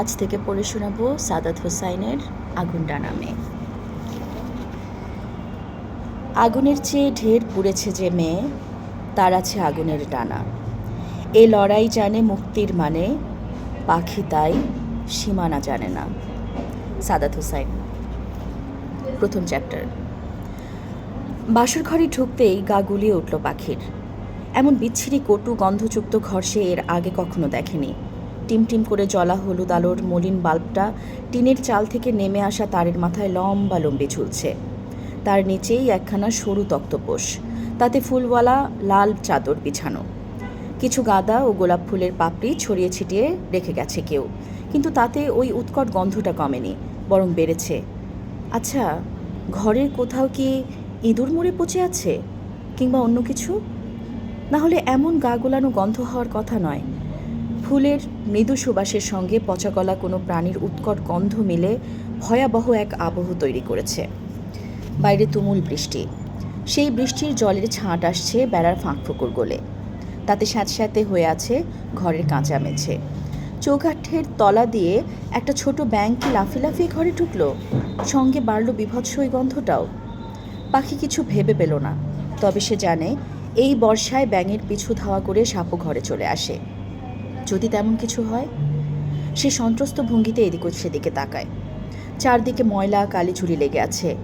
আজ থেকে পড়ে শোনাবো সাদাত হোসাইনের আগুনটা নামে। আগুনের চেয়ে ঢের পুড়েছে যে মেয়ে, তার আছে আগুনের ডানা। এ লড়াই জানে মুক্তির মানে পাখি তাই সীমানা জানে না। সাদাত হোসাইন, প্রথম চ্যাপ্টার। বাসর ঘরে ঢুকতেই গা গুলিয়ে উঠল পাখির। এমন বিচ্ছিরি কটু গন্ধযুক্ত ঘর সে এর আগে কখনো দেখেনি। টিমটিম করে জ্বলা হলুদ আলোর মলিন বাল্বটা টিনের চাল থেকে নেমে আসা তারের মাথায় লম্বা লম্বি ঝুলছে। তার নিচেই একখানা সরু তক্তপোষ, তাতে ফুলওয়ালা লাল চাদর বিছানো। কিছু গাঁদা ও গোলাপ ফুলের পাপড়ি ছড়িয়ে ছিটিয়ে রেখে গেছে কেউ, কিন্তু তাতে ওই উৎকট গন্ধটা কমেনি, বরং বেড়েছে। আচ্ছা ঘরের কোথাও কি ইঁদুর মরে পচে আছে, কিংবা অন্য কিছু? না হলে এমন গা গোলানো গন্ধ হওয়ার কথা নয়। ফুলের মৃদু সুবাসের সঙ্গে পচাগলা কোনো প্রাণীর উৎকট গন্ধ মিলে ভয়াবহ এক আবহ তৈরি করেছে। বাইরে তুমুল বৃষ্টি। সেই বৃষ্টির জলের ছাঁট আসছে বেড়ার ফাঁক ফুকুর গোলে। তাতে স্যাঁতস্যাঁতে হয়ে আছে ঘরের কাঁচা মেঝে। চৌকাঠের তলা দিয়ে একটা ছোট ব্যাঙ কি লাফিয়ে লাফিয়ে ঘরে ঢুকলো। সঙ্গে বাড়ল বিভৎস ওই গন্ধটাও। পাখি কিছু ভেবে পেল না। তবে সে জানে, এই বর্ষায় ব্যাঙের পিছু ধাওয়া করে সাপও ঘরে চলে আসে। যদি তেমন কিছু হয়? সে সন্ত্রস্ত ভঙ্গিতে এদিক সেদিকে তাকায়। চারদিকে ময়লা কালিঝুরি লেগে আছে।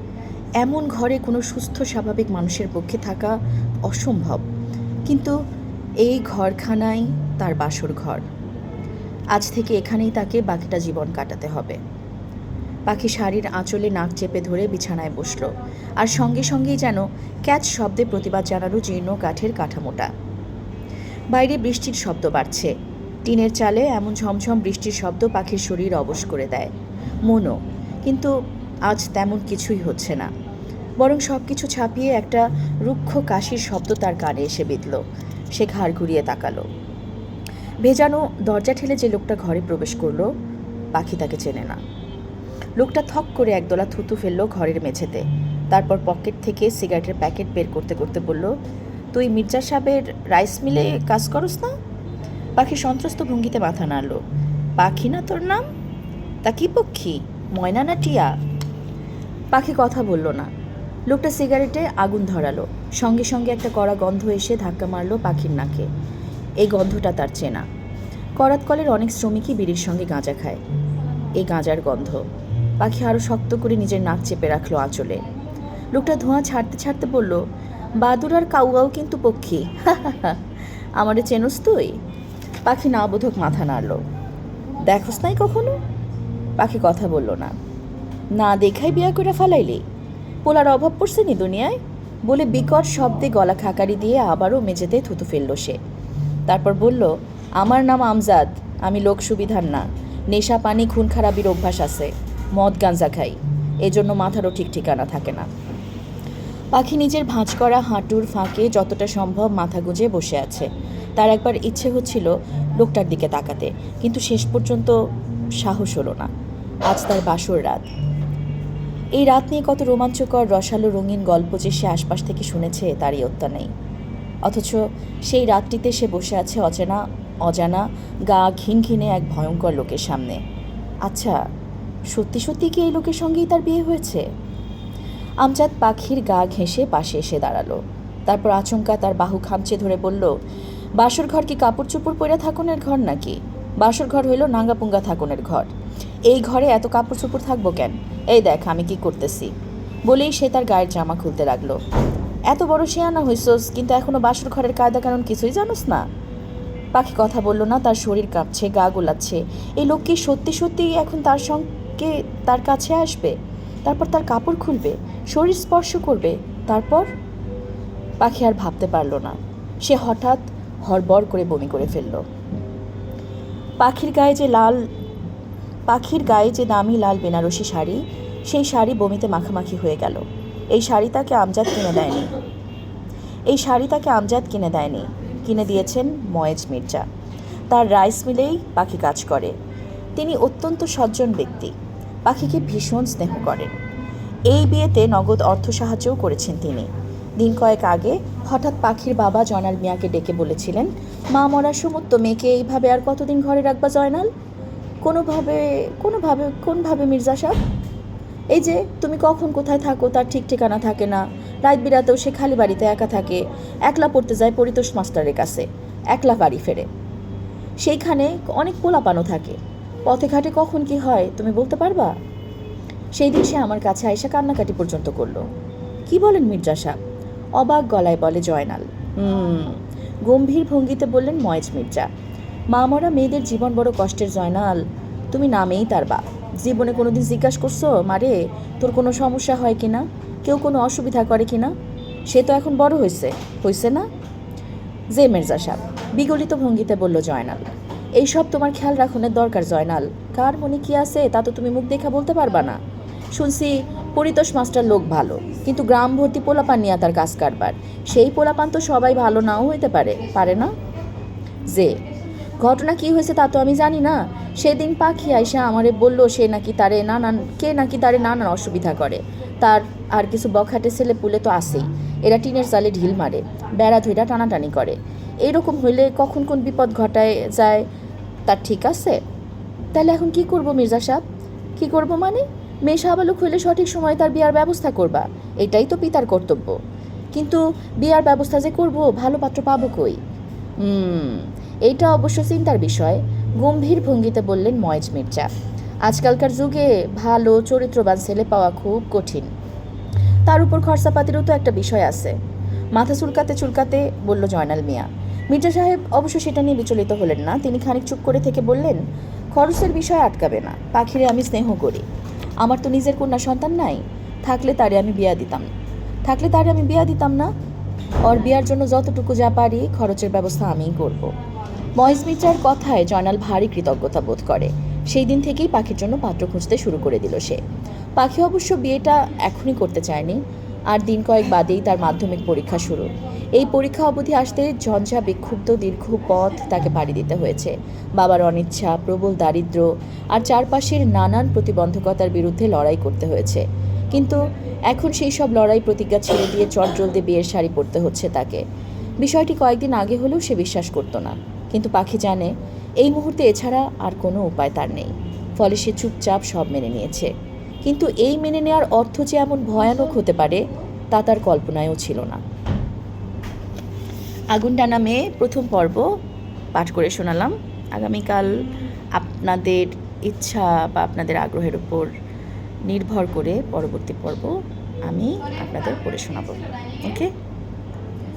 এমন ঘরে কোনো সুস্থ, স্বাভাবিক মানুষের পক্ষে থাকা অসম্ভব। কিন্তু এই ঘরখানাই তার বাসর ঘর। আজ থেকে এখানেই তাকে বাকিটা জীবন কাটাতে হবে। পাখি শাড়ির আঁচলে নাক চেপে ধরে বিছানায় বসল আর সঙ্গে সঙ্গেই যেন ক্যাচ শব্দে প্রতিবাদ জানালো জীর্ণ কাঠের কাঠামোটা। বাইরে বৃষ্টির শব্দ বাড়ছে। টিনের চালে এমন ঝমঝম বৃষ্টির শব্দ পাখির শরীর অবশ করে দেয়। মনও। কিন্তু আজ তেমন কিছুই হচ্ছে না। বরং সব কিছু ছাপিয়ে একটা রুক্ষ কাশির শব্দ তার কানে এসে বিঁধল। সে ঘাড় ঘুরিয়ে তাকালো। ভেজানো দরজা ঠেলে যে লোকটা ঘরে প্রবেশ করল, পাখি তাকে চেনে না। লোকটা থক করে একদলা থুতু ফেলল ঘরের মেঝেতে। তারপর পকেট থেকে সিগারেটের প্যাকেট বের করতে করতে বলল, তুই মির্জা সাহেবের রাইস মিলে কাজ করস না? পাখি সন্ত্রস্ত ভঙ্গিতে মাথা নাড়ল। পাখি না তোর নাম? তা কি পক্ষী? ময়না না টিয়া? পাখি কথা বলল না। লোকটা সিগারেটে আগুন ধরালো। সঙ্গে সঙ্গে একটা কড়া গন্ধ এসে ধাক্কা মারলো পাখির নাকে। এই গন্ধটা তার চেনা। করাত কলের অনেক শ্রমিকই বিড়ির সঙ্গে গাঁজা খায়। এই গাঁজার গন্ধ। পাখি আরও শক্ত করে নিজের নাক চেপে রাখল আঁচলে। লোকটা ধোঁয়া ছাড়তে ছাড়তে বলল বাদুর আর কাউয়াও কিন্তু পক্ষী। আমারে চেনস তুই? পাখি না বোধক মাথা নাড়ল। দেখোস নাই কখনো? পাখি কথা বলল না। না দেখাই বিয়া করে ফালাইলি। পোলার অভাব পড়ছে নি দুনিয়ায়? বলে বিকট শব্দে গলা খাকারি দিয়ে আবারও মেঝেতে থুতু ফেলল সে। তারপর বলল, আমার নাম আমজাদ, আমি লোক সুবিধার না। নেশা, পানি, খুন খারাপির অভ্যাস আছে। মদ, গাঞ্জা খাই। এজন্য মাথারও ঠিক ঠিকানা থাকে না। পাখি নিজের ভাঁজ করা হাঁটুর ফাঁকে যতটা সম্ভব মাথা গুঁজে বসে আছে। তার একবার ইচ্ছে হচ্ছিল লোকটার দিকে তাকাতে, কিন্তু শেষ পর্যন্ত সাহস হলো না। আজ তার বাসর রাত। এই রাত নিয়ে কত রোমাঞ্চকর, রসালো, রঙিন গল্প যে সে আশপাশ থেকে শুনেছে তারই অত্যা নেই। অথচ সেই রাতটিতে সে বসে আছে অচেনা, অজানা, গা ঘিন ঘিনে এক ভয়ঙ্কর লোকের সামনে। আচ্ছা সত্যি সত্যি কি এই লোকের সঙ্গেই তার বিয়ে হয়েছে? আমজাদ পাখির গা ঘেঁষে পাশে এসে দাঁড়াল। তারপর আচমকা তার বাহু খামচে ধরে বলল বাসর ঘর কি কাপড় চোপড় পরে থাকুনের ঘর নাকি? বাসর ঘর হইল নাঙ্গাপুঙ্গা থাকুনের ঘর। এই ঘরে এত কাপড় চোপড় থাকব কেন? এই দেখ, আমি কি করতেছি। বলেই সে তার গায়ের জামা খুলতে লাগল। এত বড় শেয়ানা হইসোস কিন্তু এখনও বাসর ঘরের কায়দা কারণ কিছুই জানোস না। পাখি কথা বলল না, তার শরীর কাঁপছে, গা গোলাচ্ছে। এই লোক কি সত্যি সত্যি এখন তার সঙ্গে তার কাছে আসবে? তারপর তার কাপড় খুলবে, শরীর স্পর্শ করবে, তারপর? পাখি আর ভাবতে পারল না। সে হঠাৎ হড়বড় করে বমি করে ফেলল। পাখির গায়ে যে লাল, পাখির গায়ে যে দামি লাল বেনারসি শাড়ি, সেই শাড়ি বমিতে মাখামাখি হয়ে গেল। এই শাড়ি তাকে আমজাদ কিনে দেয়নি। এই শাড়ি তাকে আমজাদ কিনে দেয়নি। কিনে দিয়েছেন ময়েজ মির্জা। তার রাইস মিলেই পাখি কাজ করে। তিনি অত্যন্ত সজ্জন ব্যক্তি। পাখিকে ভীষণ স্নেহ করেন। এই বিয়েতে নগদ অর্থ সাহায্যও করেছেন তিনি। দিন কয়েক আগে হঠাৎ পাখির বাবা জয়নাল মিয়াকে ডেকে বলেছিলেন, মা মরার সমুত্ত মেয়েকে এইভাবে আর কতদিন ঘরে রাখবা জয়নাল? কোনোভাবে কোনোভাবে, কোনভাবে মির্জা সাহেব এই যে, তুমি কখন কোথায় থাকো তার ঠিক ঠিকানা থাকে না। রাত বিরাতেও সে খালি বাড়িতে একা থাকে। একলা পড়তে যায় পরিতোষ মাস্টারের কাছে। একলা বাড়ি ফেরে। সেইখানে অনেক পোলাপানো থাকে। পথে ঘাটে কখন কি হয়, তুমি বলতে পারবা? সেই দিন সে আমার কাছে আয়সা কান্নাকাটি পর্যন্ত করল। কি বলেন মির্জা সাহেব অবাক গলায় বলে জয়নাল। হুম, গম্ভীর ভঙ্গিতে বললেন ময়েজ মির্জা মা মরা মেয়েদের জীবন বড় কষ্টের জয়নাল, তুমি নামেই তার বাপ। জীবনে কোনোদিন জিজ্ঞাসা করছ মারে তোর কোনো সমস্যা হয় কি না কেউ কোনো অসুবিধা করে কি না সে তো এখন বড় হয়েছে হয়েছে না? জে মির্জা সাহেব বিগলিত ভঙ্গিতে বলল জয়নাল এইসব তোমার খেয়াল রাখনের দরকার জয়নাল। কার মনে কি আছে তা তো তুমি মুখ দেখা বলতে পারবা না। শুনছি পরিতোষ মাস্টার লোক ভালো, কিন্তু গ্রাম ভর্তি পোলাপান নিয়ে তার কাজ কারবার। সেই পোলাপান তো সবাই ভালো নাও হইতে পারে পারে না? যে, ঘটনা কি হয়েছে তা তো আমি জানি না। সেদিন পাখি আইসা আমারে বলল, সে নাকি তারে নানান, কে নাকি তারে নানান অসুবিধা করে। তার আর কিছু বখাটে ছেলে পুলে তো আসেই এরা টিনের চালে ঢিল মারে, বেড়া ধইরা টানাটানি করে। এইরকম হইলে কখন কোন বিপদ ঘটায় যায় তার ঠিক আছে? তাহলে এখন কি করব মির্জা সাহেব? কি করব মানে? মেয়ে সাবালক হইলে সঠিক সময়ে তার বিয়ার ব্যবস্থা করবা, এটাই তো পিতার কর্তব্য। কিন্তু বিয়ার ব্যবস্থা যে করব, ভালো পাত্র পাবো কই? এইটা অবশ্য চিন্তার বিষয়। গম্ভীর ভঙ্গিতে বললেন ময়েজ মির্জা। আজকালকার যুগে ভালো, চরিত্রবান ছেলে পাওয়া খুব কঠিন। তার উপর খরচাপাতিরও তো একটা বিষয় আছে। মাথা চুলকাতে চুলকাতে বলল জয়নাল মিয়া। মির্জা সাহেব অবশ্য সেটা নিয়ে বিচলিত হলেন না। তিনি খানিক চুপ করে থেকে বললেন, খরচের বিষয় আটকাবে না। পাখিরে আমি স্নেহ করি। আমার তো নিজের কন্যা সন্তান নাই। থাকলে তারে আমি বিয়া দিতাম। থাকলে তারে আমি বিয়া দিতাম না। ওর বিয়ার জন্য যতটুকু যা পারি, খরচের ব্যবস্থা আমিই করব। মহেশ মিত্রার কথায় জয়নাল ভারী কৃতজ্ঞতা বোধ করে। সেই দিন থেকেই পাখির জন্য পাত্র খুঁজতে শুরু করে দিল সে। পাখি অবশ্য বিয়েটা এখনই করতে চায়নি। আর দিন কয়েক বাদেই তার মাধ্যমিক পরীক্ষা শুরু। এই পরীক্ষা অবধি আসতে ঝঞ্ঝা বিক্ষুব্ধ দীর্ঘ পথ তাকে পাড়ি দিতে হয়েছে। বাবার অনিচ্ছা, প্রবল দারিদ্র আর চারপাশের নানান প্রতিবন্ধকতার বিরুদ্ধে লড়াই করতে হয়েছে। কিন্তু এখন সেই সব লড়াই প্রতিজ্ঞা ছেড়ে দিয়ে চটজলদি বিয়ের শাড়ি পরতে হচ্ছে তাকে। বিষয়টি কয়েকদিন আগে হলেও সে বিশ্বাস করতো না। কিন্তু পাখি জানে, এই মুহূর্তে এছাড়া আর কোনো উপায় তার নেই। ফলে সে চুপচাপ সব মেনে নিয়েছে। কিন্তু এই মেনে নেওয়ার অর্থ যে এমন ভয়ানক হতে পারে, তা তার কল্পনায়ও ছিল না। আগুন ডানা মেয়ে প্রথম পর্ব পাঠ করে শোনালাম। আগামীকাল আপনাদের ইচ্ছা বা আপনাদের আগ্রহের উপর নির্ভর করে পরবর্তী পর্ব আমি আপনাদের পড়ে শোনাব। ওকে?